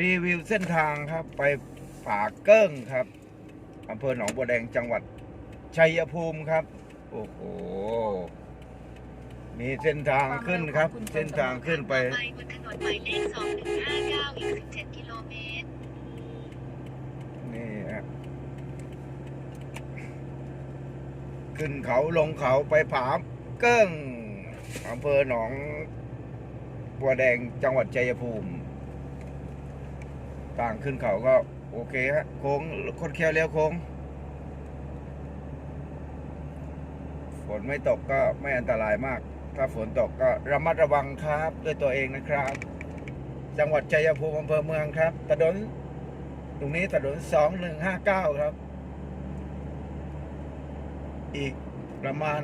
รีวิวเส้นทางครับไปฝาเกิ้งครับอำเภอหนองบัวแดงจังหวัดชัยภูมิครับ โอ้โหมีเส้นทางขึ้นครับ เส้นทางขึ้นไปบนถนนหมายเลข2159อีก17กิโลเมตรนี่ฮะขึ้นเขาลงเขาไปผาเกิ้งอำเภอหนองบัวแดงจังหวัดชัยภูมิ ต่างขึ้นเขาก็โอเคฮะโค้งคดเคี้ยวเลี้ยวโค้ง ฝนไม่ตกก็ไม่อันตรายมาก ถ้าฝนตกก็ระมัดระวังครับด้วยตัวเองนะครับ จังหวัดชัยภูมิอำเภอเมืองครับถนนตรงนี้ถนนสองหนึ่งห้าเก้าครับ อีกประมาณ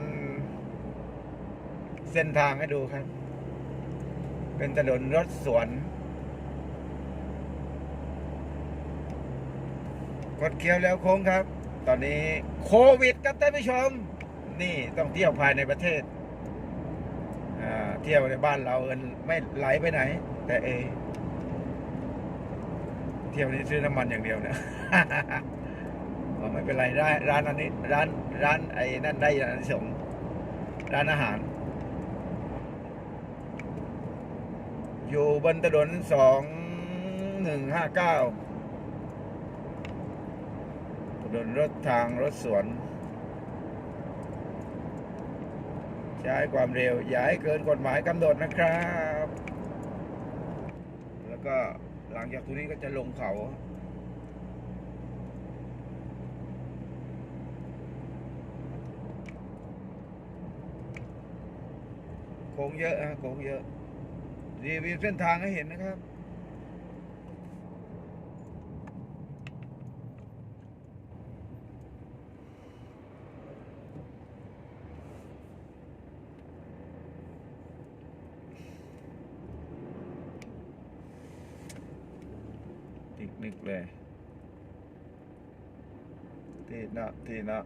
เส้นทางให้ดูครับ เป็นถนนรถสวน กดเคี้ยวแล้วโค้งครับ ตอนนี้โควิดครับท่านผู้ชม นี่ต้องเที่ยวภายในประเทศอ่าเที่ยวในบ้านเราเอินไม่ไหลไปไหน แต่เอ เที่ยวนี้ซื้อน้ำมันอย่างเดียวเนี่ยอ๋อไม่เป็นไรได้ร้านอันนี้ ร้านร้านไอ้นั่นได้อันนี้ส่งร้านอาหาร อยู่บนถนนสองหนึ่งห้าเก้า ถนนรถทางรถสวน ใช้ความเร็วอย่าให้เกินกฎหมายกำหนดนะครับ แล้วก็หลังจากตรงนี้ก็จะลงเขาโค้งเยอะฮะโค้งเยอะรีวิวเส้นทางให้เห็นนะครับ นิกเลยทีนะทีนะ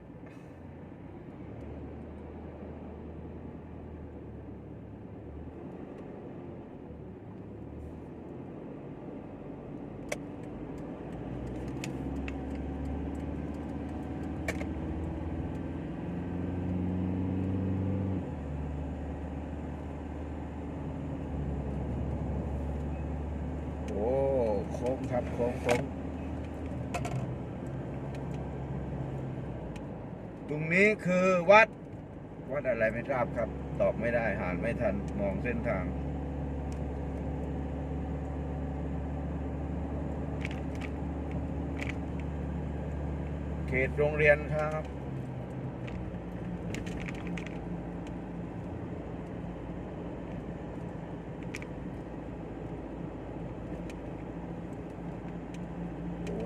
โอ้ โค้งครับโค้งโค้งตรงนี้คือวัด วัดอะไรไม่ทราบครับ ตอบไม่ได้หานไม่ทันมองเส้นทาง เขตโรงเรียนครับ โอ้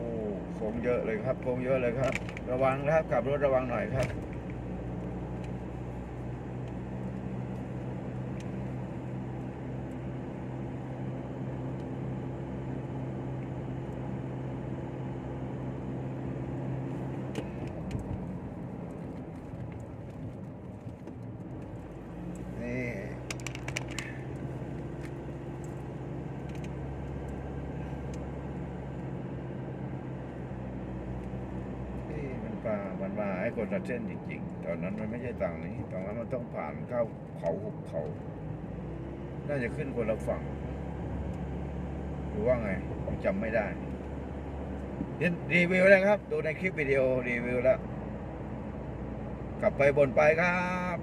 โค้ งเยอะเลยครับโค้งเยอะเลยครับ ระวังนะครับขับรถระวังหน่อยครับ นี่ นี่ มันป่ามันมาไอ้คนละเส้นจริงๆ ตอนนั้นมันไม่ใช่ต่างนี้ตอนนั้นมันต้องผ่านเข้าเขาหุบเขา น่าจะขึ้นคนละฝั่ง หรือว่าไง ผมจำไม่ได้รีวิวแล้วครับ ดูในคลิปวิดีโอรีวิวแล้ว กลับไปบนไปครับ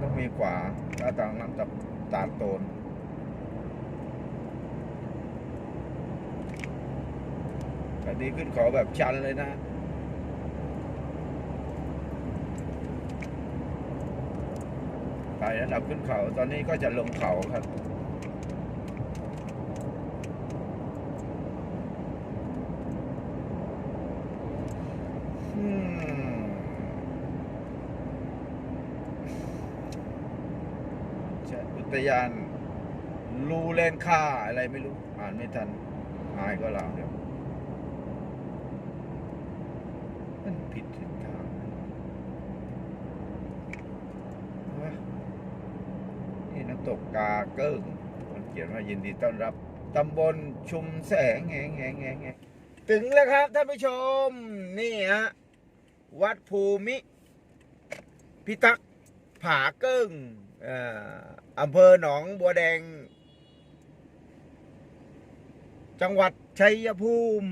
ต้องมีขวาถ้าทางนั้นจะตาดโตน อันนี้ขึ้นเขาแบบชันเลยนะไประดับขึ้นเขา ตอนนี้ก็จะลงเขาครับ อุทยาน ลูเลนค่าอะไรไม่รู้ อ่านไม่ทันอายก็ลาวเดี๋ยว มันผิดทิศทางแหมำตกกาเกิ้งมันเขียนว่ายินดีต้อนรับตำบลชุมแสงแงงแงงแงงถึงแล้วครับท่านผู้ชม นี่ฮะ วัดภูมิ พิทักษ์ผาเกิ้งอำเภอหนองบัวแดง จังหวัดชัยภูมิ